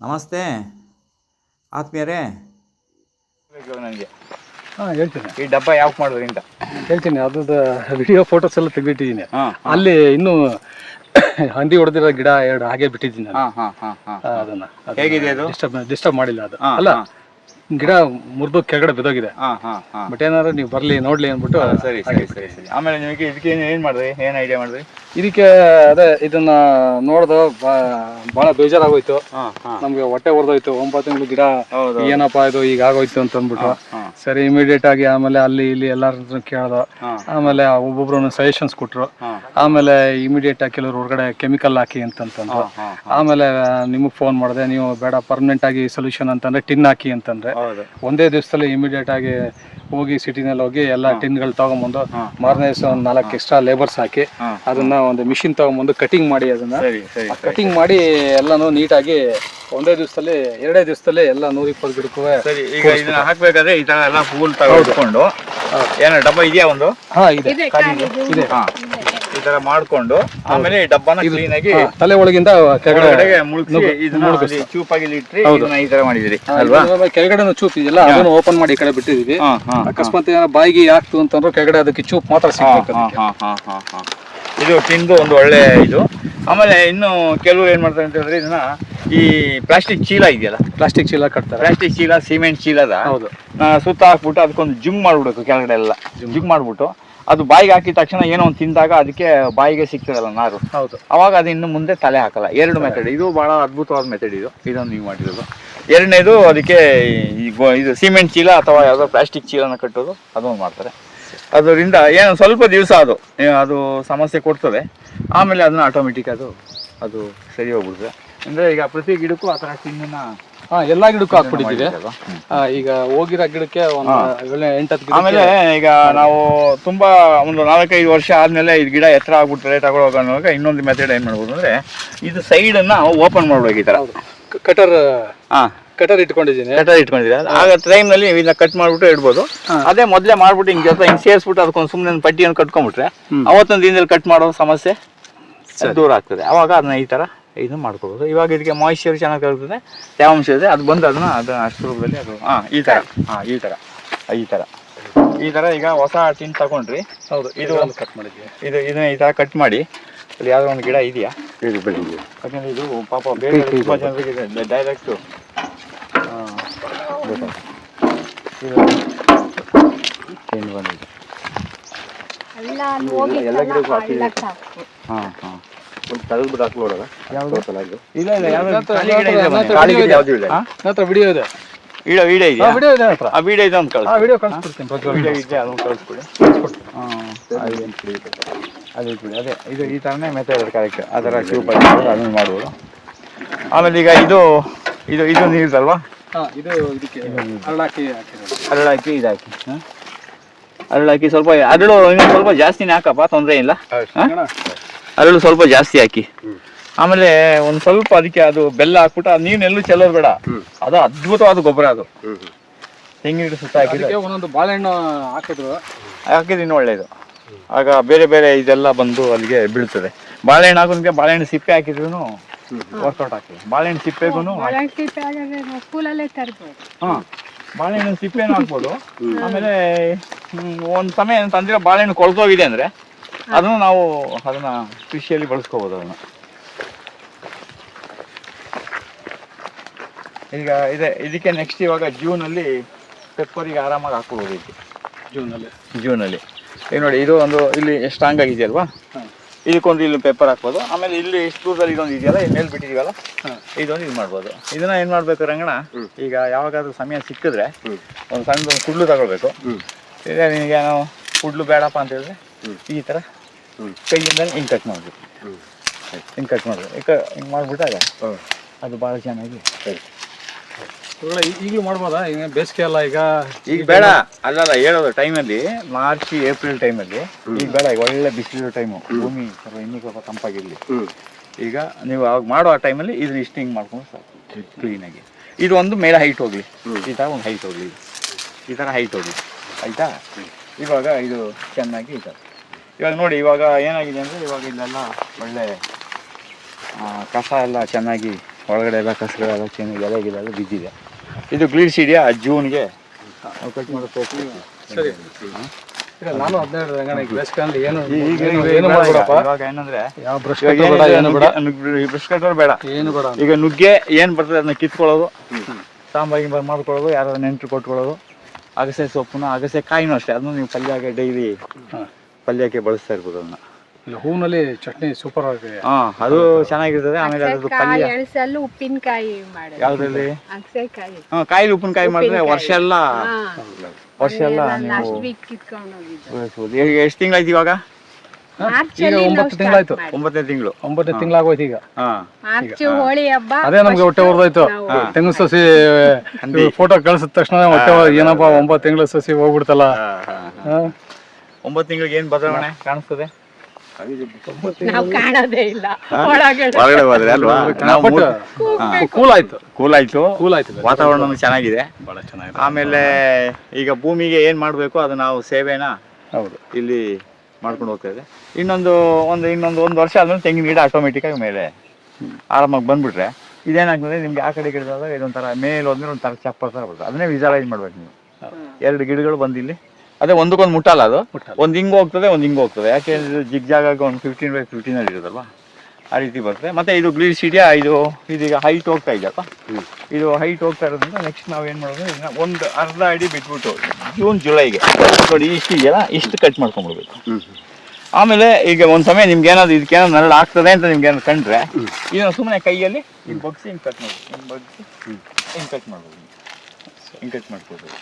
ನಮಸ್ತೆ. ಆತ್ಮೀಯರೇ. ನನಗೆ. ಹಾಂ ಹೇಳ್ತೀನಿ. ಈ ಡಬ್ಬ ಯಾವ ಮಾಡಿದ್ರಿ ಅಂತ? ಹೇಳ್ತೀನಿ ಅದ್ರದ್ದು ವಿಡಿಯೋ ಫೋಟೋಸ್ ಎಲ್ಲ ತೆಗೆದಿಟ್ಟಿದ್ದೀನಿ. ಹಾ ಅಲ್ಲಿ ಇನ್ನೂ ಹಂದಿ ಹೊಡೆದಿರೋ ಗಿಡ ಎರಡು ಹಾಗೆ ಬಿಟ್ಟಿದ್ದೀನಿ. ನಾನು ಹಾ ಹಾ ಹಾ ಹಾ. ಅದನ್ನ. ಹೇಗಿದೆ ಅದು? ಡಿಸ್ಟರ್ಬ್ ಡಿಸ್ಟರ್ಬ್ ಮಾಡಿಲ್ಲ ಅದು. ಅಲ್ಲ. ಗಿಡ ಮುರಿದು ಕೆಳಗಡೆ ಬಿದ್ದೋಗಿದೆ. ಹಾ ಹಾ ಹಾ. ಬಟ್ ಏನಾದ್ರು ನೀವು ಬರ್ಲಿ ನೋಡ್ಲಿ ಅಂದ್ಬಿಟ್ಟು ಸರಿ ಸರಿ ಸರಿ ಸರಿ. ಆಮೇಲೆ ನಿಮಗೆ ಇದಕ್ಕೆ ಏನ್ ಏನ್ ಮಾಡಿದ್ರಿ? ಏನ್ ಐಡಿಯಾ ಮಾಡಿದ್ರಿ? ಇದಕ್ಕೆ ಅದೇ ಇದನ್ನ ನೋಡ್ದು ಬಹಳ ಬೇಜಾರಾಗೋಯ್ತು. ನಮಗೆ ಹೊಟ್ಟೆ ಹೊಡೆದೋಯ್ತು ಒಂಬತ್ತು ತಿಂಗಳು ಗಿಡ ಏನಪ್ಪಾ ಇದು ಈಗ ಆಗೋಯ್ತು ಅಂತ ಅಂದ್ಬಿಟ್ಟು. ಸರಿ ಇಮಿಡಿಯೇಟ್ ಆಗಿ ಆಮೇಲೆ ಅಲ್ಲಿ ಇಲ್ಲಿ ಎಲ್ಲಾರ ಕೇಳ್ದ. ಆಮೇಲೆ ಒಬ್ಬೊಬ್ರು ಸಜೆಷನ್ಸ್ ಕೊಟ್ರು. ಆಮೇಲೆ ಇಮಿಡಿಯೇಟ್ ಆಗಿ ಕೆಲವರು ಹೊರಗಡೆ ಕೆಮಿಕಲ್ ಹಾಕಿ ಅಂತಂತಂದ್ರು. ಆಮೇಲೆ ನಿಮಗೆ ಫೋನ್ ಮಾಡಿದೆ ನೀವು ಬೇಡ ಪರ್ಮನೆಂಟ್ ಆಗಿ ಸೊಲ್ಯೂಷನ್ ಅಂತಂದ್ರೆ ಟಿನ್ ಹಾಕಿ ಅಂತಂದ್ರೆ. ಒಂದೇ ದಿವಸದಲ್ಲಿ ಇಮಿಡಿಯೇಟ್ ಆಗಿ ಹೋಗಿ ಸಿಟಿನಲ್ಲಿ ಹೋಗಿ ಎಲ್ಲ ಟಿನ್ಗಳು ತಗೊಂಬಂದು ಮಾರನೇ ದಿವಸ ಒಂದು ನಾಲ್ಕು ಎಕ್ಸ್ಟ್ರಾ ಲೇಬರ್ಸ್ ಹಾಕಿ. ಅದನ್ನ ಒಂದು ಮಿಷಿನ್ ತಗೊಂಬಂದು ಕಟಿಂಗ್ ಮಾಡಿ ಅದನ್ನ. ಕಟಿಂಗ್ ಮಾಡಿ ಎಲ್ಲಾನು ನೀಟಾಗಿ ಒಂದೇ ದಿವಸದಲ್ಲಿ ಎರಡೇ ದಿವಸದಲ್ಲಿ ಎಲ್ಲ ನೂರ ಇಪ್ಪತ್ತು ಗಿಡಕ್ಕೂ ಸರಿ ಈಗ ಇದನ್ನ ಹಾಕ್ಬೇಕಾದ್ರೆ ಈ ತರ ಎಲ್ಲ ಹೂಲ್ ತಗೊಂಡು ಏನ ಡಬ್ಬ ಇದೆಯಾ ಒಂದು? ಹಾ ಇದೆ. ಇದೆ ಹಾ. ಈ ತರ ಮಾಡ್ಕೊಂಡು ಆಮೇಲೆ ಈ ಡಬ್ಬನ ಕ್ಲೀನ್ ಆಗಿ ತಲೆ ಒಳಗಿಂದ ಕೆಳಗಡೆ ಮುಳುಗಿಸಿ ಇದನ್ನ ಚೂಪ್ ಚೂಪಾಗಿ ಇಟ್ರಿ ಇದನ್ನ ಈ ತರ ಮಾಡಿದಿರಿ ಅಲ್ವಾ? ಕೆಳಗಡೆ ಚೂಪ್ ಇದೆಯಲ್ಲ ಅದನ್ನು ಓಪನ್ ಮಾಡಿ ಈ ಕಡೆ ಬಿಟ್ಟಿದೀವಿ ಅಕಸ್ಮಾತ್ ಏನಾರ ಬಾಯಿಗೆ ಆಗ್ತು ಅಂತಂದ್ರೆ ಕೆಳಗಡೆ ಅದಕ್ಕೆ ಚೂಪ್ ಮಾತ್ರ ಸಿಗ್ಬೇಕು ಹಾ, ಹಾ, ಹಾ, ಹಾ, ಹಾ. ಇದು ತಿಂದು ಒಂದು ಒಳ್ಳೆ ಇದು. ಆಮೇಲೆ ಇನ್ನು ಕೆಲವು ಏನ್ ಮಾಡ್ತಾರೆ ಅಂತ ಹೇಳಿದ್ರೆ ಇದನ್ನ ಈ ಪ್ಲಾಸ್ಟಿಕ್ ಚೀಲ ಇದೆಯಲ್ಲ? ಪ್ಲಾಸ್ಟಿಕ್ ಚೀಲ ಕಟ್ತಾರೆ. ಪ್ಲಾಸ್ಟಿಕ್ ಚೀಲ ಸಿಮೆಂಟ್ ಚೀಲದ ಹೌದು. ಸುತ್ತ ಹಾಕ್ಬಿಟ್ಟು ಅದಕ್ಕೊಂದು ಜಿಮ್ ಮಾಡ್ಬಿಡ್ಬೇಕು ಕೆಳಗಡೆ ಎಲ್ಲ ಜಿಮ್ ಮಾಡ್ಬಿಟ್ಟು ಅದು ಬಾಯಿಗೆ ಹಾಕಿದ ತಕ್ಷಣ ಏನೋ ಒಂದು ತಿಂದಾಗ ಅದಕ್ಕೆ ಬಾಯಿಗೆ ಸಿಕ್ತದಲ್ಲ ನಾರು. ಹೌದು. ಅವಾಗ ಅದು ಇನ್ನು ಮುಂದೆ ತಲೆ ಹಾಕಲ್ಲ. ಎರಡು ಮೆಥಡ್ ಇದು ಬಹಳ ಅದ್ಭುತವಾದ ಮೆಥಡ್ ಇದು. ಇದೊಂದು ನೀವು ಮಾಡಿರೋದು. ಎರಡನೇದು ಅದಕ್ಕೆ ಇದು ಸಿಮೆಂಟ್ ಚೀಲ ಅಥವಾ ಯಾವುದೋ ಪ್ಲಾಸ್ಟಿಕ್ ಚೀಲನ ಕಟ್ಟೋದು ಅದೊಂದು ಮಾಡ್ತಾರೆ. ಅದರಿಂದ ಏನು ಸ್ವಲ್ಪ ದಿವಸ ಅದು ಅದು ಸಮಸ್ಯೆ ಕೊಡ್ತದೆ. ಆಮೇಲೆ ಅದನ್ನ ಆಟೋಮೆಟಿಕ್ ಅದು ಅದು ಸರಿ ಹೋಗ್ಬಿಡ್ತದೆ. ಅಂದರೆ ಈಗ ಪ್ರತಿ ಗಿಡಕ್ಕೂ ಆ ಥರ ಟಿನ್ನನ್ನ ಹಾ ಎಲ್ಲಾ ಗಿಡಕ್ಕೂ ಹಾಕ್ಬಿಟ್ಟಿದ್ದೀವಿ? ಆ, ಈಗ ಹೋಗಿರೋ ಗಿಡಕ್ಕೆ ಒಂದು ಏಳು ಎಂಟತ್ತು ಗಿಡ ಆಮೇಲೆ ಈಗ ನಾವು ತುಂಬಾ ಒಂದು ನಾಲ್ಕೈದು ವರ್ಷ ಆದ್ಮೇಲೆ ಇದು ಗಿಡ ಎತ್ತರ ಆಗ್ಬಿಟ್ರೆ ತಗೊಳಕ ಅನ್ನೋವಾಗ ಇನ್ನೊಂದು ಮೆಥಡ್ ಏನ್ ಮಾಡ್ಬೋದು ಅಂದ್ರೆ ಇದು ಸೈಡ್ ಅನ್ನ ಓಪನ್ ಮಾಡ್ಬೇಕು ಈ ತರ. ಕಟರ್ ಹಾ. ಕಟರ್ ಇಟ್ಕೊಂಡಿದ್ದೀನಿ. ಕಟರ್ ಇಟ್ಕೊಂಡಿದ್ದೀನಿ ಆಗ ಟೈಮ್ನಲ್ಲಿ ಇದನ್ನ ಕಟ್ ಮಾಡ್ಬಿಟ್ಟು ಇಡ್ಬೋದು. ಅದೇ ಮೊದಲೇ ಮಾಡ್ಬಿಟ್ಟು ಹಿಂಗೆ ಜೊತೆ ಹಿಂಗೆ ಸೇರಿಸ್ಬಿಟ್ಟು ಅದಕ್ಕೊಂದು ಸುಮ್ಮನೆ ಪಟ್ಟಿಯನ್ನು ಕಟ್ಕೊಂಡ್ಬಿಟ್ರೆ ಅವತ್ತೊಂದು ದಿನದಲ್ಲಿ ಕಟ್ ಮಾಡೋ ಸಮಸ್ಯೆ ದೂರ ಆಗ್ತದೆ. ಅವಾಗ ಅದನ್ನ ಈ ತರ ಇದು ಮಾಡ್ಕೊಬೋದು ಇವಾಗ ಇದಕ್ಕೆ ಮಾಯಿಶ್ಚರ್ ಚೆನ್ನಾಗಿ ಕಲ್ತದೆ ತೇವಾಂಶ ಇದೆ? ಅದು ಬಂದು ಅದನ್ನ ಅದು ಅಷ್ಟು ರೂಪದಲ್ಲಿ ಅದು ಹಾಂ ಈ ತರ. ಹಾಂ ಈ ತರ. ಈ ತರ. ಈ ತರ ಈಗ ಹೊಸ ಟಿನ್ ತಗೊಂಡ್ರಿ. ಹೌದು ಇದು ಇದು ಒಂದು ಕಟ್ ಮಾಡಿದ್ವಿ. ಇದು ಇದನ್ನ ಈ ಥರ ಕಟ್ ಮಾಡಿ ಅಲ್ಲಿ ಯಾವುದೋ ಒಂದು ಗಿಡ ಇದೆಯಾ? ಯಾಕಂದ್ರೆ ಇದು ಪಾಪ ಬೇರೆ ತುಂಬಾ ಜನರಿಗೆ ಡೈರೆಕ್ಟ್ ಬಂದಿದೆ. ಅಲ್ಲ ಅಲ್ಲಿ ಹೋಗಿದ್ದಲ್ಲ ಬಿಟ್ಟು ಇಲ್ಲ ಇಲ್ಲ ಯಾವ್ದೋ? ಖಾಲಿ ಗಿಡ ಇದೆ ಖಾಲಿ ಗಿಡ ಯಾವ್ದು ಇಲ್ಲ ವಿಡಿಯೋ ಇದೆ. ಇಡ ವಿಡಿಯೋ ಇದೆಯಾ? ವಿಡಿಯೋ ಇದೆ ನನ್ನ ಆ ವಿಡಿಯೋ ಇದೆ ಅಂತ ಆ ಕಳಿಸಿ ವಿಡಿಯೋ ಕಳಿಸ್ಬಿಡ್ತೀನಿ. ಪ್ರಜ್ವಲ್ ವಿಡಿಯೋ ಇದೆ ಅದನ್ನು ಕಳಿಸ್ಬಿಡಿ. ಹಾಂ ಅದೇ ಅದೇ ಬಿಡಿ ಅದೇ ಇದು ಈ ಥರನೇ ಮೆಥಡ್ ಕರೆಕ್ಟ್ ಆ ಥರ ಶೂ ಅದನ್ನು ಮಾಡ್ಬೋದು. ಆಮೇಲೆ ಈಗ ಇದು ಇದು ಇದು ನೀರ್ದಲ್ವಾ ಹಾ ಇದು ಇದಕ್ಕೆ ಹರಳಾಕಿ ಹಾಕಿರೋದು ಅರಳು ಹಾಕಿ ಇದು ಹಾಕಿ ಹಾಂ? ಅರಳು ಸ್ವಲ್ಪ ಅರಳು ಇನ್ನೊಂದು ಸ್ವಲ್ಪ ಜಾಸ್ತಿನೇ ಹಾಕಪ್ಪ ತೊಂದರೆ ಇಲ್ಲ. ಹಾಂ? ಅರಳು ಸ್ವಲ್ಪ ಜಾಸ್ತಿ ಹಾಕಿ. ಆಮೇಲೆ ಒಂದು ಸ್ವಲ್ಪ ಅದಕ್ಕೆ ಅದು ಬೆಲ್ಲ ಹಾಕ್ಬಿಟ್ಟು ಅದು ನೀನೆಲ್ಲೂ ಚೆಲ್ಲೋದು ಬೇಡ. ಅದು ಅದ್ಭುತವಾದ ಗೊಬ್ಬರ ಅದು. ತೆಂಗಿನ ಗಿಡ ಸುತ್ತ ಹಾಕಿದ್ರೆ ಅದಕ್ಕೆ ಒಂದೊಂದು ಬಾಳೆಹಣ್ಣು ಹಾಕಿದ್ರು. ಹಾಕಿದ್ರೆ ಇನ್ನೂ ಒಳ್ಳೆಯದು ಆಗ ಬೇರೆ ಬೇರೆ ಇದೆಲ್ಲ ಬಂದು ಅಲ್ಲಿಗೆ ಬೀಳ್ತದೆ. ಬಾಳೆಹಣ್ಣು ಹಾಕೋದಕ್ಕೆ ಬಾಳೆಹಣ್ಣು ಸಿಪ್ಪೆ ಹಾಕಿದ್ರು ವರ್ಕೌಟ್ ಹಾಕಿ ಬಾಳೆಹಣ್ಣು ಸಿಪ್ಪೆಗೂ ಹಾಂ ಬಾಳೆಹಣ್ಣು ಸಿಪ್ಪೆನೂ ಹಾಕ್ಬೋದು. ಆಮೇಲೆ ಒಂದು ಸಮಯ ತಂದಿರೋ ಬಾಳೆಹಣ್ಣು ಕೊಳ್ತೋಗಿದೆ ಅಂದರೆ ಅದನ್ನು ನಾವು ಅದನ್ನ ಕೃಷಿಯಲ್ಲಿ ಬಳಸ್ಕೋಬಹುದು ಅದನ್ನ. ಈಗ ಇದೆ ಇದಕ್ಕೆ ನೆಕ್ಸ್ಟ್ ಇವಾಗ ಜೂನಲ್ಲಿ ಪೆಪ್ಪರಿಗೆ ಆರಾಮಾಗಿ ಹಾಕ್ಬೋದು ಇದಕ್ಕೆ. ಜೂನ್ ಅಲ್ಲಿ ಈಗ ನೋಡಿ ಇದು ಒಂದು ಇಲ್ಲಿ ಸ್ಟ್ರಾಂಗ್ ಆಗಿದೆಯಲ್ವಾ? ಅಲ್ವಾ ಇದಕ್ಕೊಂದು ಇಲ್ಲಿ ಪೇಪರ್ ಹಾಕ್ಬೋದು. ಆಮೇಲೆ ಇಲ್ಲಿ ಎಷ್ಟು ದೂರದಲ್ಲಿ ಇದೊಂದು ಇದೆಯಲ್ಲ ಮೇಲೆ ಬಿಟ್ಟಿದೀವಲ್ಲ. ಇದೊಂದು ಇದು ಮಾಡ್ಬೋದು. ಇದನ್ನ ಏನ್ ಮಾಡ್ಬೇಕು ರಂಗಣ ಈಗ ಯಾವಾಗಾದ್ರೂ ಸಮಯ ಸಿಕ್ಕಿದ್ರೆ ಒಂದು ಸಣ್ಣ ಕುಡ್ಲು ತಗೊಳ್ಬೇಕು. ಈಗ ನಿನಗೆ ಕುಡ್ಲು ಬೇಡಪ್ಪ ಅಂತ ಹೇಳಿದ್ರೆ ಈ ತರ ಕೈಯಿಂದ ಹಿಂಗೆ ಕಟ್ ಮಾಡಬೇಕು. ಹಿಂಗೆ ಕಟ್ ಮಾಡ್ಬಿಡ ಈಗ ಹಿಂಗೆ ಮಾಡಿಬಿಟ್ಟಾಗ ಅದು ಭಾಳ ಚೆನ್ನಾಗಿ ಈಗಲೂ ಮಾಡ್ಬೋದಾ? ಈಗ ಬೇಸಿಗೆ ಅಲ್ಲ ಈಗ ಈಗ ಬೇಡ. ಅಲ್ಲ ಹೇಳೋದು ಟೈಮಲ್ಲಿ ಮಾರ್ಚ್ ಏಪ್ರಿಲ್ ಟೈಮಲ್ಲಿ ಈಗ ಬೇಡ ಈಗ ಒಳ್ಳೆ ಬಿಸಿಲಿರೋ ಟೈಮು ಭೂಮಿ ಸ್ವಲ್ಪ ಇನ್ನೂ ಸ್ವಲ್ಪ ತಂಪಾಗಿರಲಿ. ಈಗ ನೀವು ಅವಾಗ ಮಾಡೋ ಆ ಟೈಮಲ್ಲಿ ಇದನ್ನ ಇಷ್ಟು ಹಿಂಗೆ ಮಾಡ್ಕೊಂಡು ಸಾಕು. ಕ್ಲೀನಾಗಿ ಇದು ಒಂದು ಮೇಲೆ ಹೈಟ್ ಹೋಗಲಿ. ಈ ಥರ ಒಂದು ಹೈಟ್ ಹೋಗಲಿ. ಈ ಥರ ಹೈಟ್ ಹೋಗಲಿ. ಆಯಿತಾ? ಇವಾಗ ಇದು ಚೆನ್ನಾಗಿ ಈ ಥರ ಇವಾಗ ನೋಡಿ ಇವಾಗ ಏನಾಗಿದೆ ಅಂದರೆ ಇವಾಗ ಇಲ್ಲೆಲ್ಲ ಒಳ್ಳೆ ಕಸ ಎಲ್ಲ ಚೆನ್ನಾಗಿ ಒಳಗಡೆ ಎಲ್ಲ ಕಸಗಳೆಲ್ಲ ಚೆನ್ನಾಗಿ ಎಲ್ಲ ಬಿದ್ದಿದೆ. ಇದು ಗ್ಲೀಸಿಡಿಯಾ ಜೂನ್ಗೆ? ನಾವು ಕಟ್ ಮಾಡೋಕೆ ಪ್ರಯತ್ನ ಸರಿ. ಈಗ ನಾನು ಬೇಡ ಈಗ ನುಗ್ಗೆ ಏನು ಬರ್ತದೆ ಅದನ್ನ ಕಿತ್ಕೊಳ್ಳೋದು. ಸಾಂಬಾರ್ ಗಿಂಬಾರ್ ಮಾಡ್ಕೊಳ್ಳೋದು ಯಾರು ನೆಂಟ್ರು ಕೊಟ್ಕೊಳ್ಳೋದು. ಅಗಸೆ ಸೊಪ್ಪುನ ಅಗಸೆ ಕಾಯಿನೂ ಅಷ್ಟೇ. ಅದನ್ನ ನೀವು ಪಲ್ಯ ಡೈಲಿ ಪಲ್ಯಕ್ಕೆ ಬಳಸ್ತಾ ಇರ್ಬೋದು ಅದನ್ನ. ಹೂನಲ್ಲಿ ಹೂವಿನಲ್ಲಿ ಚಟ್ನಿ ಸೂಪರ್ ಆಗಿದೆ. ಹಾ ಅದು ಚೆನ್ನಾಗಿರ್ತದೆ ಆಮೇಲೆ ಅದ್ರದ್ದು ಪಲ್ಯ. ಕಾಯಿ ಎಣಸಲ್ಲೂ ಉಪ್ಪಿನಕಾಯಿ ಮಾಡೋದು. ಯಾವ್ದ್ರಲ್ಲಿ? ಅಗಸೆಕಾಯಿ ಹಾ ಕಾಯಿಲಿ ಉಪ್ಪಿನಕಾಯಿ ಮಾಡಿದ್ರೆ ವರ್ಷ ಎಲ್ಲ ಹಾ. ವರ್ಷ ಎಲ್ಲ ಲಾಸ್ಟ್ ವೀಕ್ ಕಿತ್ಕೊಂಡು ಹೋಗಿದ್ದು. ಬಳಸ್ಬೋದು ಈಗ ಎಷ್ಟು ತಿಂಗಳಾಯ್ತು ಇವಾಗ? ಮಾರ್ಚ್ ಈಗ ಒಂಬತ್ತು ತಿಂಗಳಾಯ್ತು. ಒಂಬತ್ತನೇ ತಿಂಗಳು. ಒಂಬತ್ತನೇ ತಿಂಗಳಾಗೋಯ್ತು ಈಗ. ಹಾ. ಮಾರ್ಚ್ ಹೋಳಿ ಹಬ್ಬ ಅದೇ ನಮ್ಗೆ ಹೊಟ್ಟೆ ಹೊಡೆದೋಯ್ತು ತೆಂಗು ಸಸಿ ಫೋಟೋ ಕಳ್ಸಿದ ತಕ್ಷಣ ಹೊಟ್ಟೆ ಏನಪ್ಪ ಒಂಬತ್ತು ತಿಂಗಳ ಸಸಿ ಹೋಗ್ಬಿಡ್ತಲ್ಲ. ಹಾ? ಒಂಬತ್ತು ತಿಂಗಳಿಗೆ ಏನ್ ಬದಲಾವಣೆ ಕಾಣಿಸ್ತದೆ? ನಾವು ಕಾಣೋದೇ ಇಲ್ಲ. ಒಳಗಡೆ. ಹೊರಗಡೆ ಹೋದ್ರೆ ಅಲ್ವಾ? ನಾವು ಕೂಲ್ ಆಯ್ತು ಕೂಲ್ ಆಯ್ತು ಕೂಲ್ ಆಯ್ತು ವಾತಾವರಣ ಚೆನ್ನಾಗಿದೆ. ಬಹಳ ಚೆನ್ನಾಗಿದೆ. ಆಮೇಲೆ ಈಗ ಭೂಮಿಗೆ ಏನ್ ಮಾಡ್ಬೇಕು? ಅದು ನಾವು ಸೇವೆನ? ಹೌದು. ಇಲ್ಲಿ ಮಾಡ್ಕೊಂಡು ಹೋಗ್ತಾ ಇದೆ ಇನ್ನೊಂದು ಒಂದು ಇನ್ನೊಂದು ಒಂದು ವರ್ಷ ಆದ್ಮೇಲೆ ತೆಂಗಿನ ಗಿಡ ಆಟೋಮೆಟಿಕ್ ಆಗಿ ಮೇಲೆ ಆರಾಮಾಗಿ ಬಂದ್ಬಿಟ್ರೆ ಇದೇನಾಗ್ತದೆ? ನಿಮ್ಗೆ ಆ ಕಡೆ ಗಿಡದಾಗ ಇದೊಂಥರ ಮೇಲೆ ಹೋದ್ಮೇಲೆ ಒಂಥರ ಚಪ್ಪರ್ ಥರ ಬರ್ತದೆ. ಅದನ್ನೇ ವಿಜುವಲೈಸ್ ಮಾಡ್ಬೇಕು ನೀವು. ಎರಡು ಗಿಡಗಳು ಬಂದಿಲ್ಲಿ. ಅದೇ ಒಂದಕ್ಕೊಂದು ಮುಟ್ಟಲ್ಲ ಅದು? ಒಂದು ಹಿಂಗೆ ಹೋಗ್ತದೆ ಒಂದು ಹಿಂಗೆ ಹೋಗ್ತದೆ. ಯಾಕೆ ಜಿಗ್ ಜಾಗಾಗಿ ಒಂದು ಫಿಫ್ಟೀನ್ ಬೈ ಫಿಫ್ಟೀನ್ ಅಲ್ಲಿ ಇರೋದಲ್ವಾ ಆ ರೀತಿ ಬರ್ತದೆ. ಮತ್ತೆ ಇದು ಗ್ಲೀಸಿಡಿಯಾ ಇದು ಇದೀಗ ಹೈಟ್ ಹೋಗ್ತಾ ಇದೆಯಪ್ಪ ಇದು ಹೈಟ್ ಹೋಗ್ತಾ ಇರೋದ್ರಿಂದ ನೆಕ್ಸ್ಟ್ ನಾವು ಏನು ಮಾಡೋದು? ಇದನ್ನ ಒಂದು ಅರ್ಧ ಅಡಿ ಬಿಟ್ಬಿಟ್ಟು ಜೂನ್ ಜುಲೈಗೆ ನೋಡಿ ಇಷ್ಟು ಇದೆಯಲ್ಲ ಇಷ್ಟು ಕಟ್ ಮಾಡ್ಕೊಂಡ್ಬಿಡ್ಬೇಕು. ಆಮೇಲೆ ಈಗ ಒಂದು ಸಮಯ ನಿಮ್ಗೆ ಏನಾದ್ರು ಇದಕ್ಕೆ ಏನಾದ್ರು ನರಳು ಆಗ್ತದೆ ಅಂತ ನಿಮ್ಗೆ ಏನಾದ್ರು ಕಂಡ್ರೆ ಇದನ್ನ ಸುಮ್ಮನೆ ಕೈಯಲ್ಲಿ ಹಿಂಗೆ ಬಗ್ಸಿ ಹಿಂಗೆ ಕಟ್ ಮಾಡ್ಬೋದು. ಹಿಂಗೆ ಬಗ್ಸಿ ಹಿಂಗೆ ಕಟ್ ಮಾಡ್ಬೋದು. ಹಿಂಗೆ ಕಟ್ ಮಾಡ್ಕೊಳ್ಬೋದು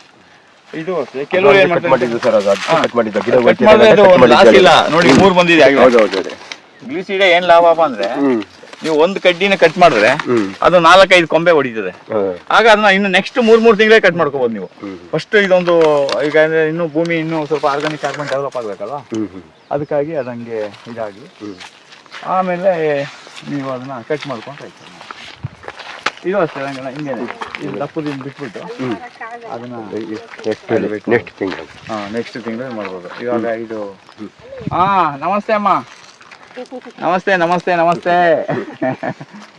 ಇದು ಅಷ್ಟೇ. ಕೆಲವರು ಏನು ಕಟ್ ಮಾಡ್ತಾರೆ? ಮಾಡಿದ್ದು ಸರ್ ಅದು. ಕಟ್ ಮಾಡಿದ್ದು. ಗಿಡ ಕಟ್ ಮಾಡಿದ್ರೆ ಅದು ಒಂದು ಲಾಸ್ ಇಲ್ಲ. ನೋಡಿ ಮೂರ್ ಬಂದಿದೆ ಹೌದು ಹೌದು ಗ್ಲೀಸಿಡೆ ಏನ್ ಲಾಭ ಅಂದ್ರೆ ಹ್ಮ್. ನೀವು ಒಂದ್ ಕಡ್ಡಿನ ಕಟ್ ಮಾಡಿದ್ರೆ ಹ್ಮ್. ಅದು ನಾಲ್ಕೈದು ಕೊಂಬೆ ಹೊಡಿತದೆ. ಹಾ. ಆಗ ಅದನ್ನ ಇನ್ನು ನೆಕ್ಸ್ಟ್ ಮೂರ್ ಮೂರ್ ತಿಂಗಳೇ ಕಟ್ ಮಾಡ್ಕೋಬಹುದು ನೀವು. ಹ್ಮ್. ಫಸ್ಟ್ ಇದೊಂದು ಈಗ ಅಂದ್ರೆ ಇನ್ನು ಭೂಮಿ ಇನ್ನು ಸ್ವಲ್ಪ ಆರ್ಗಾನಿಕ್ ಆಗ್ಬೇಕು ಡೆವಲಪ್ ಆಗ್ಬೇಕಲ್ವಾ? ಹ್ಮ್ ಹ್ಮ್. ಅದಕ್ಕಾಗಿ ಅದಂಗೆ ಇದಾಗಿ. ಹ್ಮ್. ಆಮೇಲೆ ನೀವು ಅದನ್ನ ಕಟ್ ಮಾಡ್ಕೊಂಡು ಆಯ್ತು. ಇದು ಅಷ್ಟೇ ಹಂಗಲ್ಲ ಹಿಂಗೇನೆ. ಇದು ದಪ್ಪದಿಂದ ಬಿಟ್ಬಿಟ್ಟು. ಅದನ್ನ ನೆಕ್ಸ್ಟ್ ನೆಕ್ಸ್ಟ್ ತಿಂಗಳು ಹಾ ನೆಕ್ಸ್ಟ್ ತಿಂಗಳು ಮಾಡ್ಬೋದು. ಇವಾಗ ಇದು ಹಾಂ ನಮಸ್ತೆ ಅಮ್ಮ. ನಮಸ್ತೆ ನಮಸ್ತೆ ನಮಸ್ತೆ.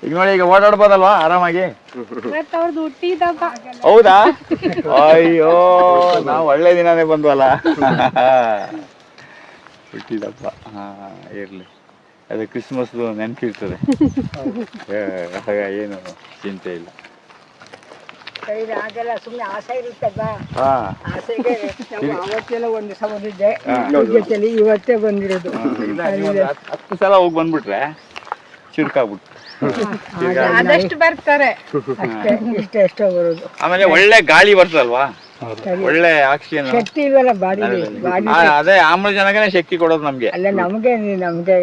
ಈಗ ನೋಡಿ ಈಗ ಓಡಾಡ್ಬೋದಲ್ವಾ ಆರಾಮಾಗಿ? ಹೌದಾ? ಅಯ್ಯೋ ನಾವು ಒಳ್ಳೆ ದಿನನೇ ಬಂದ್ವಲ್ಲ. ಹುಟ್ಟಿದಪ್ಪ. ಹಾ ಇರ್ಲಿ. ಅದು ಕ್ರಿಸ್ಮಸ್ ನೆನಪಿರ್ತದೆ. ಆಗ ಏನು ಚಿಂತೆ ಇಲ್ಲ. ಆಗಲ್ಲ ಸುಮ್ಮನೆ ಆಸೆ ಇರುತ್ತಲ್ಲ ಹಾ. ಆಸೆಗೆ ಅವತ್ತೆಲ್ಲ ಒಂದು ದಿವಸ ಬಂದಿದ್ದೆ. ಜೊತೆಲಿ ಇವತ್ತೇ ಬಂದಿರೋದು. ಹತ್ತು ಹತ್ತು ಸಲ ಹೋಗಿ ಬಂದ್ಬಿಟ್ರೆ ಚುರುಕಾಗ್ಬಿಟ್ಟು ಆದಷ್ಟು ಬರ್ತಾರೆ. ಅಷ್ಟೇ ಇಷ್ಟ ಎಷ್ಟೋ ಬರೋದು. ಆಮೇಲೆ ಒಳ್ಳೆ ಗಾಳಿ ಬರ್ತದಲ್ವಾ? ಒಳ್ಳೆ ಆಕ್ಸಿಜನ್ ಶಕ್ತಿ ಇಲ್ವಲ್ಲ ಬಾಡಿ ಅದೇ ಆಮ್ಲಜನಕನೇ ಶಕ್ತಿ ಕೊಡೋದು ನಮ್ಗೆ. ಅಲ್ಲ ನಮಗೆ ನಮಗೆ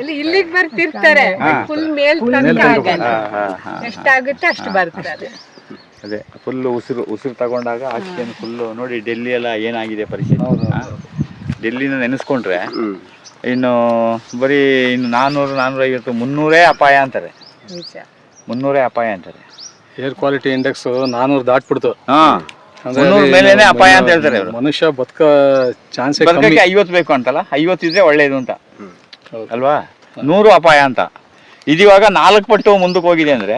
ಇಲ್ಲಿ ಇಲ್ಲಿಗೆ ಬರ್ತಿರ್ತಾರೆ. ಫುಲ್ ಮೇಲ್ ತನಕ ಆಗಲ್ಲ. ಹಾ, ಹಾ, ಹಾ. ಎಷ್ಟಾಗುತ್ತೆ ಅಷ್ಟು ಬರ್ತಾರೆ ಅದೇ ಫುಲ್ ಉಸಿರು ಉಸಿರು ತಗೊಂಡಾಗ ಆಕ್ಸಿಜನ್ ಫುಲ್ಲು ನೋಡಿ ಡೆಲ್ಲಿ ಎಲ್ಲ ಏನಾಗಿದೆ ಪರಿಸ್ಥಿತಿ? ಡೆಲ್ಲಿನ ನೆನೆಸ್ಕೊಂಡ್ರೆ ಇನ್ನು ಬರೀ ಇನ್ನು ನಾನ್ನೂರು ನಾನ್ನೂರ ಐವತ್ತು ಮುನ್ನೂರೇ ಅಪಾಯ ಅಂತಾರೆ. ಮುನ್ನೂರೇ ಅಪಾಯ ಅಂತಾರೆ. ಏರ್ ಕ್ವಾಲಿಟಿ ಇಂಡೆಕ್ಸ್ ನಾನೂರು ದಾಟ್ಬಿಡ್ತು. ಹಾ. ಮುನ್ನೂರ ಮೇಲೆನೆ ಅಪಾಯ ಅಂತ ಹೇಳ್ತಾರೆ ಮನುಷ್ಯ ಬದುಕ ಚಾನ್ಸ್ ಬದುಕಕ್ಕೆ ಐವತ್ತು ಬೇಕು ಅಂತಲ್ಲ ಐವತ್ತು ಇದ್ರೆ ಒಳ್ಳೇದು ಅಂತ. ಅಲ್ವಾ? ನೂರು ಅಪಾಯ ಅಂತ. ಇದಿವಾಗ ನಾಲ್ಕು ಪಟ್ಟು ಮುಂದಕ್ಕೆ ಹೋಗಿದೆ ಅಂದ್ರೆ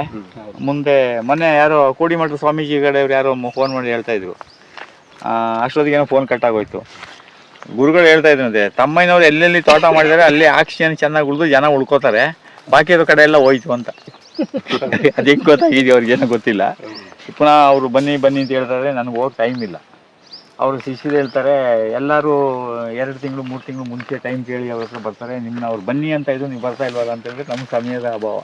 ಮುಂದೆ ಮೊನ್ನೆ ಯಾರೋ ಕೋಡಿಮಠ ಸ್ವಾಮೀಜಿ ಕಡೆಯವ್ರು ಯಾರೋ ಫೋನ್ ಮಾಡಿ ಹೇಳ್ತಾ ಇದ್ರು. ಆ, ಅಷ್ಟೊತ್ತಿಗೆ ಏನೋ ಫೋನ್ ಕಟ್ ಆಗೋಯ್ತು. ಗುರುಗಳು ಹೇಳ್ತಾ ಇದ್ರು ಇದ್ರಂತೆ ತಮ್ಮನವ್ರು ಎಲ್ಲೆಲ್ಲಿ ತೋಟ ಮಾಡಿದಾರೆ ಅಲ್ಲಿ ಆಕ್ಸಿಜನ್ ಚೆನ್ನಾಗಿ ಉಳಿದು ಜನ ಉಳ್ಕೋತಾರೆ ಬಾಕಿ ಕಡೆ ಎಲ್ಲ ಹೋಯ್ತು ಅಂತ. ಅದಕ್ಕೆ ಗೊತ್ತಾಗಿದೆ ಅವ್ರಿಗೇನೋ ಗೊತ್ತಿಲ್ಲ. ಪುನಃ ಅವರು ಬನ್ನಿ ಬನ್ನಿ ಅಂತ ಹೇಳ್ತಾರೆ, ನನಗೆ ಹೋಗಿ ಟೈಮ್ ಇಲ್ಲ. ಅವರು ಶಿಷ್ಯರು ಹೇಳ್ತಾರೆ, ಎಲ್ಲರೂ ಎರಡು ತಿಂಗಳು, ಮೂರು ತಿಂಗಳು ಮುಂಚೆ ಟೈಮ್ ಕೇಳಿ ಅವ್ರ ಹತ್ರ ಬರ್ತಾರೆ. ನಿಮ್ಮನ್ನ ಅವ್ರು ಬನ್ನಿ ಅಂತ ಇದು, ನೀವು ಬರ್ತಾ ಇಲ್ವಲ್ಲ ಅಂತ ಹೇಳಿದ್ರೆ ನಮ್ಮ ಸಮಯದ ಅಭಾವ.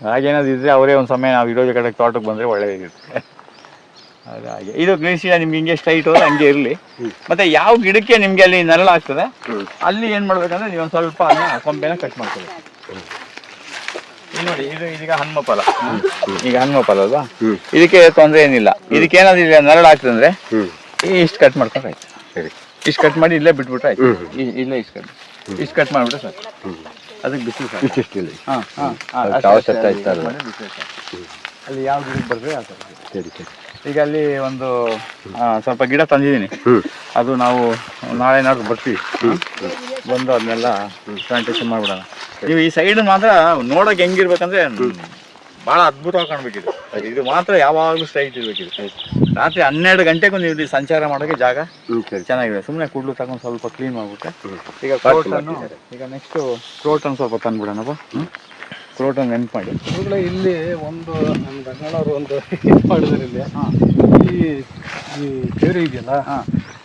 ಹಾಗೇನಾದ್ರು ಇದ್ರೆ ಅವರೇ ಒಂದು ಸಮಯ ನಾವು ಇರೋ ಕಡೆ ತೋಟಕ್ಕೆ ಬಂದರೆ ಒಳ್ಳೆಯದಿರುತ್ತೆ ಅದು ಹಾಗೆ. ಇದು ಗ್ರೀಸಿಯ ನಿಮ್ಗೆ ಹಿಂಗೆ ಸ್ಟ್ರೈಟ್ ಹೋದ್ರೆ ಹಂಗೆ ಇರಲಿ. ಮತ್ತೆ ಯಾವ ಗಿಡಕ್ಕೆ ನಿಮಗೆ ಅಲ್ಲಿ ನೆರಳಾಗ್ತದೆ? ಅಲ್ಲಿ ಏನು ಮಾಡ್ಬೇಕಂದ್ರೆ ನೀವು ಒಂದು ಸ್ವಲ್ಪ ಅದನ್ನ ಕೊಂಬೆನ ಕಟ್ ಇದು ನೋಡಿ ಇದು ಇದೀಗ ಹನುಮ ಫಲ ಈಗ ಹನುಮ ಫಲ ಅಲ್ವಾ ಇದಕ್ಕೆ ತೊಂದರೆ ಏನಿಲ್ಲ. ಇದಕ್ಕೆ ಏನಾದ್ರು ನರಳು ಆಗ್ತದೆ ಅಂದ್ರೆ ಇಷ್ಟು ಕಟ್ ಮಾಡ್ಕೊಂಡು ಆಯ್ತು. ಇಷ್ಟು ಕಟ್ ಮಾಡಿ ಇಲ್ಲೇ ಬಿಟ್ಬಿಟ್ರೆ ಆಯ್ತು. ಇಲ್ಲೇ ಇಷ್ಟು ಕಟ್ ಇಷ್ಟು ಕಟ್ ಮಾಡಿಬಿಟ್ರೆ ಸಾಕು. ಅದಕ್ಕೆ ಬಿಸಿಲು ಸಾಕು. ಹಾಂ ಹಾಂ. ಅಲ್ಲಿ ಯಾವ ಗಿಡಕ್ಕೆ ಬರ್ತದೆ ಆ ಥರ. ಸರಿ ಸರಿ. ಈಗ ಅಲ್ಲಿ ಒಂದು ಆ, ಸ್ವಲ್ಪ ಗಿಡ ತಂದಿದ್ದೀನಿ. ಅದು ನಾವು ನಾಳೆ ನಾಡ್ದು ಬರ್ತೀವಿ ಬಂದು ಅದನ್ನೆಲ್ಲ ಪ್ಲಾಂಟೇಶನ್ ಮಾಡ್ಬಿಡೋಣ. ನೀವು ಈ ಸೈಡ್ ಮಾತ್ರ ನೋಡೋಕೆ ಹೆಂಗಿರ್ಬೇಕಂದ್ರೆ ಬಹಳ ಅದ್ಭುತವಾಗಿ ಕಾಣ್ಬೇಕಿದೆ. ಇದು ಮಾತ್ರ ಯಾವಾಗಲೂ ಸ್ಟ್ರೈಟ್ ಇರ್ಬೇಕಿದೆ. ರಾತ್ರಿ ಹನ್ನೆರಡು ಗಂಟೆಗೂ ನೀವು ಇಲ್ಲಿ ಸಂಚಾರ ಮಾಡೋಕೆ ಜಾಗ ಹ್ಮ್ ಸರಿ. ಚೆನ್ನಾಗಿದೆ. ಸುಮ್ಮನೆ ಕೂಡ್ಲು ತಗೊಂಡು ಸ್ವಲ್ಪ ಕ್ಲೀನ್ ಮಾಡ್ಬಿಟ್ಟೆ ಈಗ ಕ್ರೋಟನ್ನು ಈಗ ನೆಕ್ಸ್ಟು ಕ್ರೋಟನ್ ಸ್ವಲ್ಪ ತಂದ್ಬಿಡೋಣಪ್ಪ. ಕ್ರೋಟನ್ ನೆನ್ಪು ಮಾಡಿ. ಗುರುಗಳೇ ಇಲ್ಲಿ ಒಂದು ನಮ್ಮ ಗಂಗಣ್ಣವ್ರು ಒಂದು ಇದು ಮಾಡಿದ್ರು ಇಲ್ಲಿ. ಈ ಈ ತೇವರಿ ಇದೆಯಲ್ಲ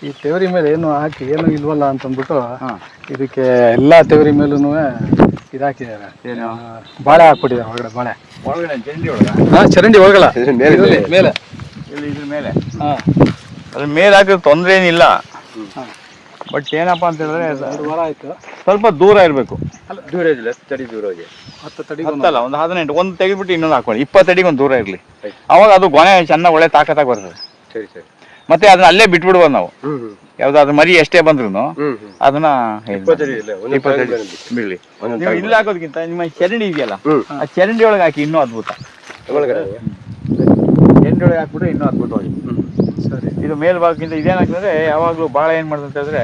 ಈ ತೇವರಿ ಮೇಲೆ ಏನು ಹಾಕಿ ಏನು ಇಲ್ವಲ್ಲ ಅಂತಂದ್ಬಿಟ್ಟು ಇದಕ್ಕೆ ಎಲ್ಲ ತೇವರಿ ಮೇಲೂ ಇದಾಕಿದ್ದಾರೆ. ಹಾಕಿದ್ದಾರೆ ಏನು ಬಾಳೆ ಹಾಕ್ಬಿಟ್ಟಿದ್ದಾರೆ ಒಳಗಡೆ ಬಾಳೆ. ಒಳಗಡೆ ಚರಂಡಿ ಒಳಗ ಹಾ ಚರಂಡಿ ಒಳಗಲ್ಲ ಮೇಲೆ ಮೇಲೆ. ಇಲ್ಲಿ ಇದ್ರ ಮೇಲೆ. ಹಾ. ಅದ್ರ ಮೇಲೆ ಹಾಕಿದ್ರೆ ತೊಂದರೆ ಏನಿಲ್ಲ ಬಟ್ ಏನಪ್ಪಾ ಅಂತ ಹೇಳಿದ್ರೆ ಎರಡು ವಾರ ಆಯ್ತು. ಸ್ವಲ್ಪ ದೂರ ಇರಬೇಕು. ದೂರ ಇದಿಲ್ಲ ತಡಿ ದೂರ ಹೋಗಿ. ಹತ್ತು ತಡಿ ಒಂದು. ಹದಿನೆಂಟು ಒಂದು ತೆಗೆದ್ಬಿಟ್ಟು ಇನ್ನೊಂದು ಹಾಕೊಳ್ಳಿ. ಇಪ್ಪತ್ತಡಿಗೆ ಒಂದು ದೂರ ಇರಲಿ. ಅವಾಗ ಅದು ಗೊನೆ ಚೆನ್ನಾಗಿ ಒಳ್ಳೆ ತಾಕತ್ತಾಗಿ ಬರ್ತದೆ. ಸರಿ ಸರಿ. ಮತ್ತೆ ಅದನ್ನ ಅಲ್ಲೇ ಬಿಟ್ಬಿಡ್ಬೋದು ನಾವು. ಯಾವ್ದಾದ್ರು ಮರಿ ಎಷ್ಟೇ ಬಂದ್ರು ಅದನ್ನ ಬಿಡ್ಲಿ. ನೀವು ಇಲ್ಲಿ ಹಾಕೋದಕ್ಕಿಂತ ನಿಮ್ಮ ಚರಂಡಿ ಇದೆಯಲ್ಲ ಆ ಚರಂಡಿ ಒಳಗೆ ಹಾಕಿ ಇನ್ನೂ ಅದ್ಭುತ. ಒಳಗಡೆ. ಚರಂಡಿ ಒಳಗೆ ಹಾಕ್ಬಿಟ್ರೆ ಇನ್ನೂ ಅದ್ಭುತವಾಗಿ. ಇದು ಮೇಲ್ಭಾಗದಿಂದ ಇದೇನಾಗ್ತದೆ ಯಾವಾಗಲೂ ಬಾಳೆ ಏನ್ ಮಾಡ್ತಂತ ಹೇಳಿದ್ರೆ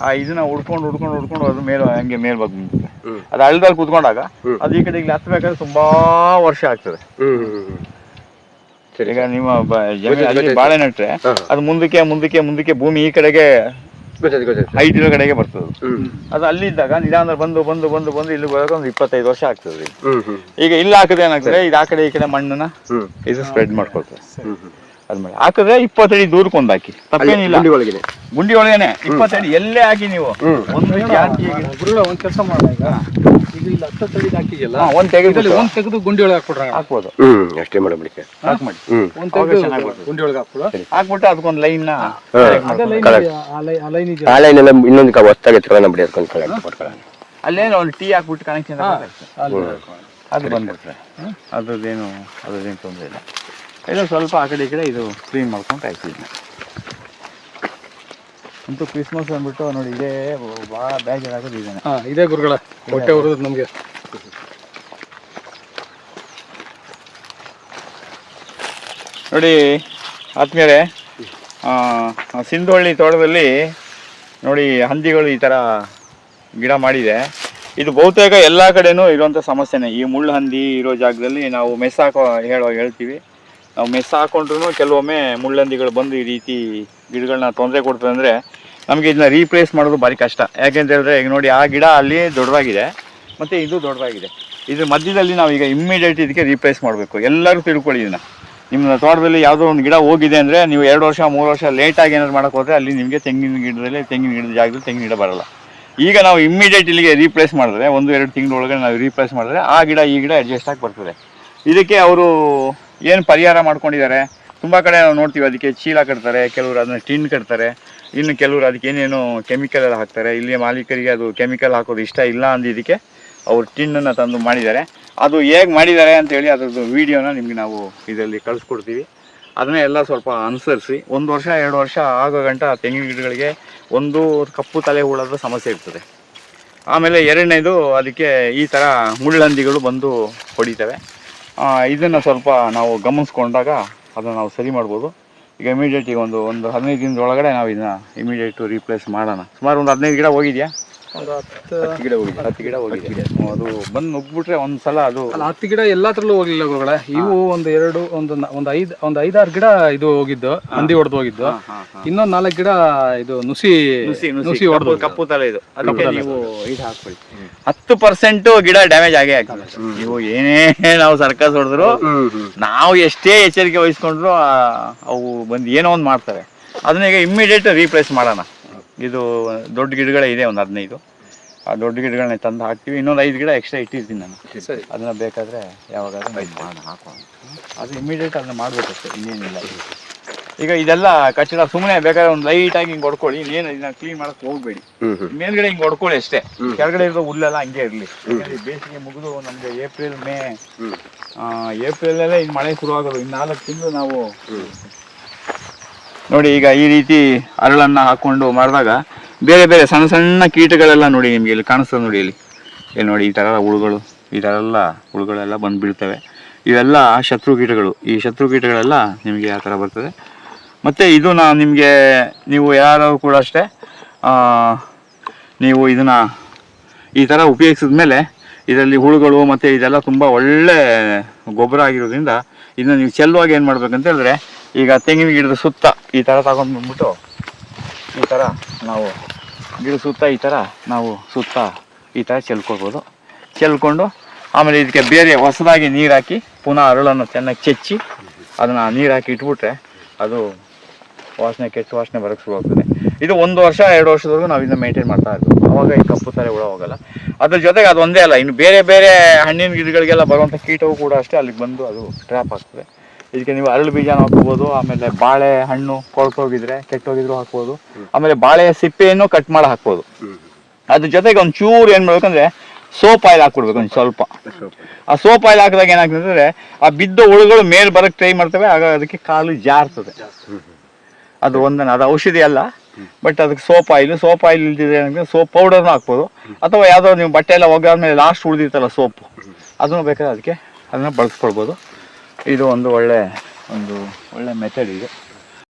ಆ ಇದನ್ನ ಉಡ್ಕೊಂಡು ಹುಡ್ಕೊಂಡು ಉಡ್ಕೊಂಡು ಅದು ಮೇಲ್ ಹಂಗೆ ಮೇಲ್ಭಾಗ ಹ್ಮ್. ಅದು ಹಳ್ಳದಲ್ಲಿ ಕುತ್ಕೊಂಡಾಗ. ಅದು ಈ ಕಡೆ ಇಲ್ಲಿ ಹತ್ಬೇಕಾದ್ರೆ ತುಂಬಾ ವರ್ಷ ಆಗ್ತದೆ ಸರಿ ಈಗ ನಿಮ್ಮ ಬಾಳೆ ನೆಟ್ರೆ. ಅದು ಮುಂದಕ್ಕೆ ಮುಂದಕ್ಕೆ ಮುಂದಕ್ಕೆ ಭೂಮಿ ಈ ಕಡೆಗೆ ಗೊತ್ತಾಯ್ತು ಗೊತ್ತಾಯ್ತು. ಹೈಟ್ ಇರೋ ಕಡೆಗೆ ಬರ್ತದೆ ಅದು. ಅಲ್ಲಿ ಇದ್ದಾಗ ನಿಧಾನ ಬಂದು ಬಂದು ಬಂದು ಬಂದು ಇಲ್ಲಿ ಬರೋಕೆ ಒಂದು ಇಪ್ಪತ್ತೈದು ವರ್ಷ ಆಗ್ತದೆ ರೀ. ಈಗ ಇಲ್ಲಿ ಹಾಕಿದ್ರೆ ಏನಾಗ್ತದೆ? ಇದು ಆ ಕಡೆ ಈ ಕಡೆ ಮಣ್ಣನ್ನ ಇದು ಸ್ಪ್ರೆಡ್ ಮಾಡ್ಕೊಳ್ತದೆ. ಅದ್ಮೇಲೆ ಹಾಕಿದ್ರೆ ಇಪ್ಪತ್ತಡಿ ದೂರಕ್ಕೆ ಒಂದು ಹಾಕಿ. ತಪ್ಪೇನಿಲ್ಲ. ಗುಂಡಿ ಒಳಗೇನೆ. ಇಪ್ಪತ್ತಡಿ ಎಲ್ಲೇ ಹಾಕಿ ನೀವು. ಒಂದು ಕೆಲಸ ಈಗ. ಇಲ್ಲಿ ಹತ್ತು ಹಾಕಿದೆಯಲ್ಲ ಹಾ, ಒಂದ್ ತೆಗೆದು ಇದರಲ್ಲಿ ಒಂದ್ ತೆಗೆದು ಗುಂಡಿ ಒಳಗೆ ಹಾಕ್ಬಿಡ್ರ ಹಾಕ್ಬೋದು. ಹ್ಮ್ ಅಷ್ಟೇ ಮಾಡಬಿಡಿಕೆ ಹಾಕ್ ಮಾಡಿ ಹ್ಮ್. ಒಂದ್ ಅವಾಗ ತೆಗೆದು ಚೆನ್ನಾಗ್ ಬರ್ತದೆ. ಗುಂಡಿ ಒಳಗೆ ಹಾಕ್ಬಿಡು ಹಾಕ್ಬಿಟ್ಟು ಅದಕ್ಕೊಂದು ಲೈನ್ ಹಾ. ಅದೇ ಲೈನ್. ಇದೆಯಾ? ಆ ಲೈ- ಆ ಲೈನ್ ಇದೆಯಾ ಆ ಲೈನ್ ಎಲ್ಲ ಇನ್ನೊಂದು ಹೊಸ್ತಾಗಿ ಎತ್ಕೊಳ್ಳೋಣ ಬಿಡಿ ಅದಕ್ಕೊಂದು ಕಲೆಕ್ಟ್ ಮಾಡ್ಕೊಳ್ಳೋಣ. ಅಲ್ಲೇನೋ ಒಂದು ಟೀ ಹಾಕ್ಬಿಟ್ಟು ಕನೆಕ್ಷನ್ ಅಲ್ಲಿ ಅದು ಬಂದ್ಬಿಟ್ರೆ ಅದ್ರದ್ದೇನು ಅದ್ರದ್ದೇನು ತೊಂದರೆ ಇಲ್ಲ. ಇದು ಸ್ವಲ್ಪ ಆ ಕಡೆ ಈ ಕಡೆ ಇದು ಕ್ಲೀನ್ ಮಾಡ್ಕೊಂಡು ಆಯ್ತು ಇದನ್ನ ಅಂತೂ ಕ್ರಿಸ್ಮಸ್ ಅಂದ್ಬಿಟ್ಟು ನೋಡಿ ಇದೇ ಭಾಳ ಬೇಜಾರಾಗೋದು ಇದೇನೆ. ಹಾ ಇದೇ ಗುರುಗಳ ಹೊಟ್ಟೆ ಉರಿದ್ ನಮಗೆ. ನೋಡಿ ಆತ್ಮೀಯರೇ ಸಿಂಧುವಳ್ಳಿ ತೋಟದಲ್ಲಿ ನೋಡಿ ಹಂದಿಗಳು ಈ ಥರ ಗಿಡ ಮಾಡಿದೆ. ಇದು ಬಹುತೇಕ ಎಲ್ಲ ಕಡೆನೂ ಇರುವಂಥ ಸಮಸ್ಯೆನೇ. ಈ ಮುಳ್ಳು ಹಂದಿ ಇರೋ ಜಾಗದಲ್ಲಿ ನಾವು ಮೆಸ್ ಹಾಕೋ ಹೇಳೋ ಹೇಳ್ತೀವಿ. ನಾವು ಮೆಸ್ ಹಾಕೊಂಡ್ರು ಕೆಲವೊಮ್ಮೆ ಮುಳ್ಳಂದಿಗಳು ಬಂದು ಈ ರೀತಿ ಗಿಡಗಳನ್ನ ತೊಂದರೆ ಕೊಡ್ತದೆ ಅಂದರೆ ನಮಗೆ ಇದನ್ನ ರೀಪ್ಲೇಸ್ ಮಾಡೋದು ಭಾರಿ ಕಷ್ಟ. ಯಾಕೆಂತ ಹೇಳಿದ್ರೆ, ಈಗ ನೋಡಿ ಆ ಗಿಡ ಅಲ್ಲಿ ದೊಡ್ಡದಾಗಿದೆ, ಮತ್ತು ಇದು ದೊಡ್ಡದಾಗಿದೆ. ಇದ್ರ ಮಧ್ಯದಲ್ಲಿ ನಾವು ಈಗ ಇಮ್ಮಿಡಿಯೇಟ್ ಇದಕ್ಕೆ ರೀಪ್ಲೇಸ್ ಮಾಡಬೇಕು. ಎಲ್ಲರೂ ತಿಳ್ಕೊಳ್ಳಿ ಇದನ್ನ. ನಿಮ್ಮ ತೋಟದಲ್ಲಿ ಯಾವುದೋ ಒಂದು ಗಿಡ ಹೋಗಿದೆ ಅಂದರೆ, ನೀವು ಎರಡು ವರ್ಷ, ಮೂರು ವರ್ಷ ಲೇಟಾಗಿ ಏನಾದ್ರು ಮಾಡೋಕೆ ಹೋದರೆ ಅಲ್ಲಿ ನಿಮಗೆ ತೆಂಗಿನ ಗಿಡದಲ್ಲಿ, ತೆಂಗಿನ ಗಿಡದ ಜಾಗದಲ್ಲಿ ತೆಂಗಿನ ಗಿಡ ಬರಲ್ಲ. ಈಗ ನಾವು ಇಮ್ಮಿಡಿಯೇಟ್ ಇಲ್ಲಿಗೆ ರೀಪ್ಲೇಸ್ ಮಾಡಿದ್ರೆ, ಒಂದು, ಎರಡು ತಿಂಗಳ ಒಳಗಡೆ ನಾವು ರೀಪ್ಲೇಸ್ ಮಾಡಿದ್ರೆ, ಆ ಗಿಡ, ಈ ಗಿಡ ಅಡ್ಜಸ್ಟ್ ಆಗಿ ಬರ್ತದೆ. ಇದಕ್ಕೆ ಅವರು ಏನು ಪರಿಹಾರ ಮಾಡ್ಕೊಂಡಿದ್ದಾರೆ? ತುಂಬ ಕಡೆ ನಾವು ನೋಡ್ತೀವಿ, ಅದಕ್ಕೆ ಚೀಲ ಕಟ್ತಾರೆ, ಕೆಲವರು ಅದನ್ನ ಟಿನ್ ಕಟ್ತಾರೆ. ಇನ್ನು ಕೆಲವರು ಅದಕ್ಕೆ ಏನೇನು ಕೆಮಿಕಲ್ ಎಲ್ಲ ಹಾಕ್ತಾರೆ. ಇಲ್ಲಿ ಮಾಲೀಕರಿಗೆ ಅದು ಕೆಮಿಕಲ್ ಹಾಕೋದು ಇಷ್ಟ ಇಲ್ಲ ಅಂದಿದ್ದಕ್ಕೆ ಅವರು ಟಿನ್ನನ್ನು ತಂದು ಮಾಡಿದ್ದಾರೆ. ಅದು ಹೇಗೆ ಮಾಡಿದ್ದಾರೆ ಅಂತೇಳಿ ಅದ್ರದ್ದು ವೀಡಿಯೋನ ನಿಮಗೆ ನಾವು ಇದರಲ್ಲಿ ಕಳಿಸ್ಕೊಡ್ತೀವಿ. ಅದನ್ನೇ ಎಲ್ಲ ಸ್ವಲ್ಪ ಅನುಸರಿಸಿ. ಒಂದು ವರ್ಷ, ಎರಡು ವರ್ಷ ಆಗೋ ಗಂಟ ತೆಂಗಿನ ಗಿಡಗಳಿಗೆ ಒಂದು ಕಪ್ಪು ತಲೆ ಹುಳದ ಸಮಸ್ಯೆ ಇರ್ತದೆ. ಆಮೇಲೆ ಎರಡನೇದು ಅದಕ್ಕೆ ಈ ಥರ ಮುಳ್ಳಂದಿಗಳು ಬಂದು ಹೊಡಿತವೆ. ಇದನ್ನು ಸ್ವಲ್ಪ ನಾವು ಗಮನಿಸ್ಕೊಂಡಾಗ ಅದನ್ನು ನಾವು ಸರಿ ಮಾಡ್ಬೋದು. ಈಗ ಇಮಿಡಿಯೇಟ್ ಈಗ ಒಂದು ಒಂದು ಹದಿನೈದು ದಿನದ ಒಳಗಡೆ ನಾವು ಇದನ್ನ ಇಮಿಡಿಯೇಟ್ ರೀಪ್ಲೇಸ್ ಮಾಡೋಣ. ಸುಮಾರು ಒಂದು ಹದಿನೈದು ಗಿಡ ಹೋಗಿದೆಯಾ? ಒಂದು ಹತ್ತು ಹತ್ತು ಗಿಡ ಹೋಗಿದೆ ಹತ್ತು ಗಿಡ ಹೋಗಿದೆ. ಅದು ಬಂದು ನುಗ್ಬಿಟ್ರೆ ಒಂದ್ಸಲ ಅದು ಅಲ್ಲ ಹತ್ತು ಗಿಡ ಎಲ್ಲಾದ್ರಲ್ಲೂ ಹೋಗ್ಲಿಲ್ಲ ಗುರುಗಳೇ. ಇವು ಒಂದು ಎರಡು ಒಂದು ನ- ಒಂದು ಐದ್ ಒಂದು ಐದಾರು ಗಿಡ ಇದು ಹೋಗಿದ್ದು ಹಂದಿ ಹೊಡೆದು ಹೋಗಿದ್ದು. ಇನ್ನೊಂದು ನಾಲ್ಕು ಗಿಡ ಇದು ನುಸಿ ನುಸಿ ನುಸಿ ಹೊಡೆದು. ಕಪ್ಪು ತಲೆ ಇದು. ಅದಕ್ಕೆ ನೀವು ಇದು ಹಾಕೊಳ್ಳಿ ಹತ್ತು ಪರ್ಸೆಂಟ್ ಗಿಡ ಡ್ಯಾಮೇಜ್ ಆಗೇ ಆಗ್ತದೆ. ನೀವು ಏನೇ ನಾವು ಸರ್ಕಸ್ ಹೊಡೆದ್ರು ನಾವು ಎಷ್ಟೇ ಎಚ್ಚರಿಕೆ ವಹಿಸ್ಕೊಂಡ್ರು ಆ, ಅವು ಬಂದು ಏನೋ ಒಂದ್ ಮಾಡ್ತಾರೆ. ಅದನ್ನ ಈಗ ಇಮ್ಮಿಡಿಯೇಟ್ ರೀಪ್ಲೇಸ್ ಮಾಡೋಣ. ಇದು ದೊಡ್ಡ ಗಿಡಗಳೇ ಇದೆ ಒಂದು ಹದಿನೈದು. ಆ ದೊಡ್ಡ ಗಿಡಗಳನ್ನ ತಂದು ಹಾಕ್ತೀವಿ. ಇನ್ನೊಂದು ಐದು ಗಿಡ ಎಕ್ಸ್ಟ್ರಾ ಇಟ್ಟಿರ್ತೀನಿ ನಾನು. ಅದನ್ನು ಬೇಕಾದ್ರೆ ಯಾವಾಗಾದ್ರೂ ಹಾಕೋಣ ಅದು ಇಮಿಡಿಯೇಟ್ ಅದನ್ನ ಮಾಡ್ಬೇಕಷ್ಟೇ ಇನ್ನೇನಿಲ್ಲ. ಈಗ ಇದೆಲ್ಲ ಕಚ್ಚಡ ಸುಮ್ಮನೆ ಬೇಕಾದ್ರೆ ಒಂದು ಲೈಟಾಗಿ ಹಿಂಗೆ ಹೊಡ್ಕೊಳ್ಳಿ. ಇನ್ನೇನು ಇದನ್ನ ಕ್ಲೀನ್ ಮಾಡಕ್ ಹೋಗ್ಬೇಡಿ. ಮೇಲ್ಗಡೆ ಹಿಂಗೆ ಹೊಡ್ಕೊಳ್ಳಿ ಅಷ್ಟೇ. ಕೆಳಗಡೆ ಇರೋ ಹುಲ್ಲೆಲ್ಲ ಹಂಗೆ ಇರಲಿ. ಬೇಸಿಗೆ ಮುಗಿದು ನಮಗೆ ಏಪ್ರಿಲ್ ಮೇ. ಏಪ್ರಿಲ್ ಅಲ್ಲೇ ಈಗ ಮಳೆ ಶುರು ಆಗೋದು ಇನ್ನು ನಾಲ್ಕು ತಿಂಗಳು ನಾವು ನೋಡಿ, ಈಗ ಈ ರೀತಿ ಅರಳನ್ನ ಹಾಕೊಂಡು ಮಾಡಿದಾಗ ಬೇರೆ ಬೇರೆ ಸಣ್ಣ ಸಣ್ಣ ಕೀಟಗಳೆಲ್ಲ ನೋಡಿ ನಿಮಗೆ ಇಲ್ಲಿ ಕಾಣಿಸ್ತದೆ ನೋಡಿ ಇಲ್ಲಿ. ಇಲ್ಲಿ ನೋಡಿ, ಈ ಥರ ಹುಳುಗಳು, ಈ ಥರ ಎಲ್ಲ ಹುಳುಗಳೆಲ್ಲ ಬಂದು ಇವೆಲ್ಲ ಶತ್ರು ಕೀಟಗಳು. ಈ ಶತ್ರು ಕೀಟಗಳೆಲ್ಲ ನಿಮಗೆ ಆ ಥರ ಬರ್ತದೆ. ಮತ್ತು ಇದು ನಾ ನಿಮಗೆ, ನೀವು ಯಾರು ಕೂಡ ಅಷ್ಟೇ ನೀವು ಇದನ್ನು ಈ ಥರ ಉಪಯೋಗಿಸಿದ ಮೇಲೆ ಇದರಲ್ಲಿ ಹುಳುಗಳು ಮತ್ತು ಇದೆಲ್ಲ ತುಂಬ ಒಳ್ಳೆ ಗೊಬ್ಬರ ಆಗಿರೋದ್ರಿಂದ ಇದನ್ನ ನೀವು ಚೆಲ್ಲುವಾಗ ಏನು ಮಾಡ್ಬೇಕಂತ ಹೇಳಿದ್ರೆ ಈಗ ತೆಂಗಿನ ಗಿಡದ ಸುತ್ತ ಈ ಥರ ತಗೊಂಡು ಬಂದ್ಬಿಟ್ಟು ಈ ಥರ ನಾವು ಗಿಡ ಸುತ್ತ ಈ ಥರ ನಾವು ಸುತ್ತ ಈ ಥರ ಚೆಲ್ಕೊಳ್ಬೋದು ಚೆಲ್ಕೊಂಡು ಆಮೇಲೆ ಇದಕ್ಕೆ ಬೇರೆ ಹೊಸದಾಗಿ ನೀರು ಹಾಕಿ ಪುನಃ ಅರಳನ್ನು ಚೆನ್ನಾಗಿ ಚೆಚ್ಚಿ ಅದನ್ನು ನೀರು ಹಾಕಿ ಇಟ್ಬಿಟ್ರೆ ಅದು ವಾಸನೆ ಕೆಟ್ಟ ವಾಸನೆ ಬರೋಕ್ಕೆ ಶುರು ಆಗ್ತದೆ. ಇದು ಒಂದು ವರ್ಷ, ಎರಡು ವರ್ಷದವರೆಗೂ ನಾವು ಇದನ್ನ ಮೇಂಟೈನ್ ಮಾಡ್ತಾ ಇರ್ತೀವಿ ಅವಾಗ ಈ ಕಪ್ಪು ತಲೆ ಹುಳ ಹೋಗಲ್ಲ. ಅದ್ರ ಜೊತೆಗೆ ಅದು ಒಂದೇ ಅಲ್ಲ, ಇನ್ನು ಬೇರೆ ಬೇರೆ ಹಣ್ಣಿನ ಗಿಡಗಳಿಗೆಲ್ಲ ಬರುವಂಥ ಕೀಟವು ಕೂಡ ಅಷ್ಟೇ ಅಲ್ಲಿಗೆ ಬಂದು ಅದು ಟ್ರ್ಯಾಪ್ ಆಗ್ತದೆ. ಇದಕ್ಕೆ ನೀವು ಅರಳು ಬೀಜನ ಹಾಕ್ಬೋದು, ಆಮೇಲೆ ಬಾಳೆ ಹಣ್ಣು ಕೊಳ್ತೋಗಿದ್ರೆ ಕೆಟ್ಟೋಗಿದ್ರು ಹಾಕ್ಬೋದು. ಆಮೇಲೆ ಬಾಳೆ ಸಿಪ್ಪೆಯನ್ನು ಕಟ್ ಮಾಡಿ ಹಾಕ್ಬೋದು. ಅದ್ರ ಜೊತೆಗೆ ಒಂದು ಚೂರು ಏನು ಮಾಡ್ಬೇಕಂದ್ರೆ ಸೋಪ್ ಆಯಿಲ್ ಹಾಕ್ಬಿಡ್ಬೇಕು ಒಂದು ಸ್ವಲ್ಪ. ಆ ಸೋಪ್ ಆಯಿಲ್ ಹಾಕಿದಾಗ ಏನಾಗ್ತದೆ ಆ ಬಿದ್ದ ಹುಳುಗಳು ಮೇಲ್ ಬರಕ್ಕೆ ಟ್ರೈ ಮಾಡ್ತವೆ, ಆಗ ಅದಕ್ಕೆ ಕಾಲು ಜಾರ್ತದೆ. ಅದು ಒಂದನ ಅದು ಔಷಧಿ ಅಲ್ಲ ಬಟ್ ಅದಕ್ಕೆ ಸೋಪ್ ಆಯಿಲ್ ಸೋಪ್ ಆಯಿಲ್ ಇಲ್ದಿದ್ರೆ ಸೋಪ್ ಪೌಡರ್ನು ಹಾಕ್ಬೋದು. ಅಥವಾ ಯಾವುದೋ ನೀವು ಬಟ್ಟೆ ಎಲ್ಲ ಒಗ್ಗಾದ್ಮೇಲೆ ಲಾಸ್ಟ್ ಉಳಿದಿರ್ತಲ್ಲ ಸೋಪ್, ಅದನ್ನು ಬೇಕಾದ್ರೆ ಅದಕ್ಕೆ ಅದನ್ನು ಬಳಸ್ಕೊಳ್ಬೋದು. ಇದು ಒಂದು ಒಳ್ಳೆ ಒಂದು ಒಳ್ಳೆ ಮೆಥಡ್ ಇದು.